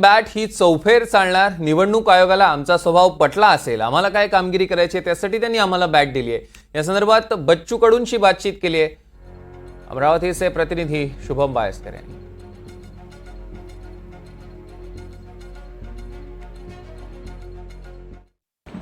Bat ही चौफेर चालणार. निवडणूक आयोगाला आमचा स्वभाव पटला असेल. आम्हाला काय कामगिरी करायची आहे त्यासाठी त्यांनी आम्हाला बॅट दिली आहे. या संदर्भात बच्चू कडूंशी बातचीत केली आहे. अमरावतीचे प्रतिनिधी शुभम बायस्कर यांनी.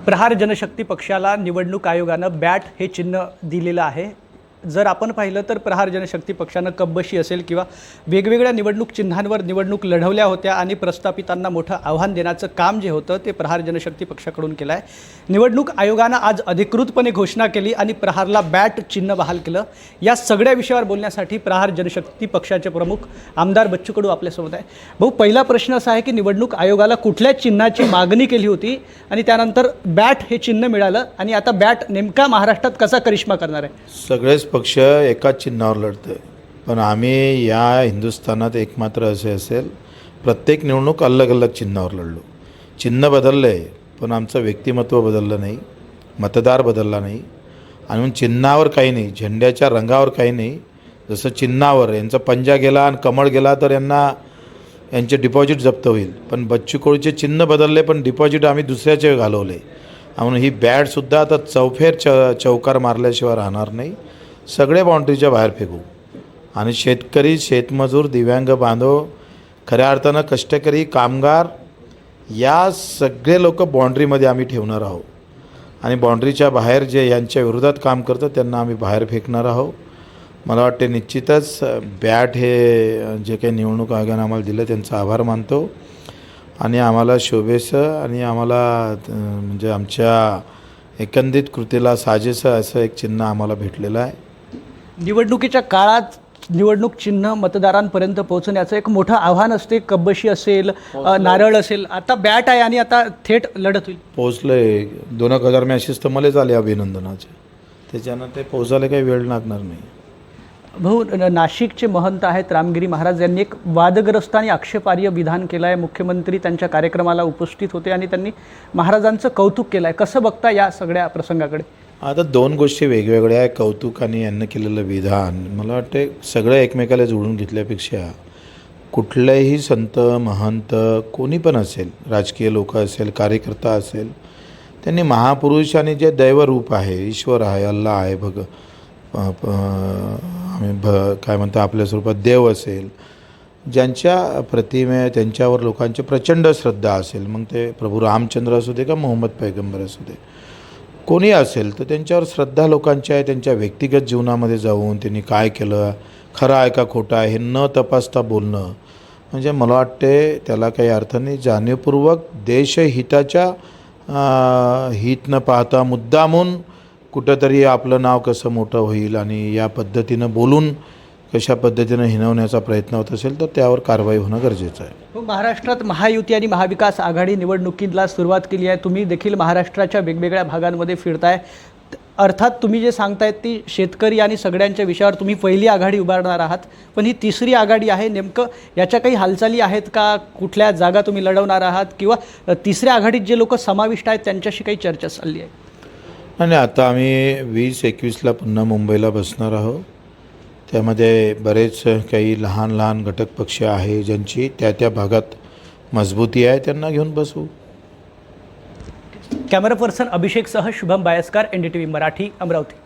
प्रहार जनशक्ती पक्षाला निवडणूक आयोगानं बॅट हे चिन्ह दिलेलं आहे. जर आपण पाहिलं तर प्रहार जनशक्ती पक्षानं कब्बशी असेल किंवा वेगवेगळ्या निवडणूक चिन्हांवर निवडणूक लढवल्या होत्या आणि प्रस्थापितांना मोठं आव्हान देण्याचं काम जे होतं ते प्रहार जनशक्ती पक्षाकडून केलं आहे निवडणूक आयोगानं आज अधिकृतपणे घोषणा केली आणि प्रहारला बॅट चिन्ह बहाल केलं. या सगळ्या विषयावर बोलण्यासाठी प्रहार जनशक्ती पक्षाचे प्रमुख आमदार बच्चू कडू आपल्यासोबत आहे. भाऊ पहिला प्रश्न असा आहे की निवडणूक आयोगाला कुठल्या चिन्हाची मागणी केली होती आणि त्यानंतर बॅट हे चिन्ह मिळालं आणि आता बॅट नेमका महाराष्ट्रात कसा करिश्मा करणार आहे? सगळेच पक्ष एकाच चिन्हावर लढते पण आम्ही या हिंदुस्थानात एकमात्र असे असेल प्रत्येक निवडणूक अलग अलग चिन्हावर लढलो. चिन्ह बदललं आहे पण आमचं व्यक्तिमत्व बदललं नाही मतदार बदलला नाही. आणि चिन्हावर काही नाही झेंड्याच्या रंगावर काही नाही. जसं चिन्हावर यांचा पंजा गेला आणि कमळ गेला तर यांना यांचे डिपॉझिट जप्त होईल. पण बच्चू कोळीचे चिन्ह बदलले पण डिपॉझिट आम्ही दुसऱ्याचे घालवले. म्हणून ही बॅटसुद्धा आता चौफेर च चौकार मारल्याशिवाय राहणार नाही. सगळे बाउंड्रीच्या बाहेर फेकू. आणि शेतकरी शेतमजूर दिव्यांग बांधव खऱ्या अर्थानं कष्टकरी कामगार या सगळे लोक बाउंड्रीमध्ये आम्ही ठेवणार आहोत. आणि बाउंड्रीच्या बाहेर जे यांच्या विरोधात काम करतं त्यांना आम्ही बाहेर फेकणार आहोत. मला वाटते निश्चितच बॅट हे जे काही निवडणूक आयोगानं आम्हाला दिलं त्यांचा आभार मानतो. आणि आम्हाला शोभेसं आणि आम्हाला म्हणजे आमच्या एकंदित कृतीला साजेसं असं एक चिन्ह आम्हाला भेटलेलं आहे. निवडणुकीच्या काळात निवडणूक चिन्ह मतदारांपर्यंत पोहोचण्याचं एक मोठं आव्हान असते. कब्बशी असेल नारळ असेल. आता बॅट आहे आणि आता थेट लढत होईल. पोचले दोन एक हजार मॅसेज तर मलाच आले अभिनंदनाचे. त्याच्यानं ते पोचायला काही वेळ लागणार नाही. भाऊ नाशिकचे महंत आहेत रामगिरी महाराज. यांनी एक वादग्रस्त आणि आक्षेपार्ह विधान केलं आहे मुख्यमंत्री त्यांच्या कार्यक्रमाला उपस्थित होते आणि त्यांनी महाराजांचं कौतुक केलं आहे कसं बघता या सगळ्या प्रसंगाकडे? आता दोन गोष्टी वेगवेगळ्या आहे. कौतुक आणि यांनी केलेलं विधान. मला वाटते सगळं एकमेकाला जोडून घेतल्यापेक्षा कुठलेही संत महंत कोणी पण असेल राजकीय लोक असेल कार्यकर्ता असेल त्यांनी महापुरुष आणि जे दैवरूप आहे ईश्वर आहे अल्ला आहे भग आम्ही भ काय म्हणतो आपल्या स्वरूपात देव असेल ज्यांच्या प्रतिमे त्यांच्यावर लोकांची प्रचंड श्रद्धा असेल मग ते प्रभू रामचंद्र असू दे का मोहम्मद पैगंबर असू दे कोणी असेल तर त्यांच्यावर श्रद्धा लोकांची आहे त्यांच्या व्यक्तिगत जीवनामध्ये जाऊन त्यांनी काय केलं खरं आहे का खोटं आहे हे न तपासता बोलणं. म्हणजे मला वाटते त्याला काही अर्थ नाही. जाणीवपूर्वक देशहिताच्या हित न पाहता मुद्दामून कुठंतरी आपलं नाव कसं मोठं होईल आणि या पद्धतीनं बोलून कशा पद्धतीनं हिनवण्याचा प्रयत्न होत असेल तर त्यावर कारवाई होणं गरजेचं आहे. मग महाराष्ट्रात महायुती आणि महाविकास आघाडी निवडणुकीला सुरुवात केली आहे. तुम्ही देखील महाराष्ट्राच्या वेगवेगळ्या भागांमध्ये फिरताय. अर्थात तुम्ही जे सांगतायत ती शेतकरी आणि सगळ्यांच्या विषयावर तुम्ही पहिली आघाडी उभारणार आहात. पण ही तिसरी आघाडी आहे नेमकं याच्या काही हालचाली आहेत का? कुठल्या जागा तुम्ही लढवणार आहात? किंवा तिसऱ्या आघाडीत जे लोक समाविष्ट आहेत त्यांच्याशी काही चर्चा चालली आहे? आणि आता आम्ही वीस एकवीसला पुन्हा मुंबईला बसणार आहोत. त्यामध्ये बरेच काही लहान लहान घटक पक्ष आहे ज्यांची त्या त्या भागात मजबूती आहे त्यांना घेऊन बसू. Camera person अभिषेकसह Shubham Bayaskar N D T V Marathi Amravati.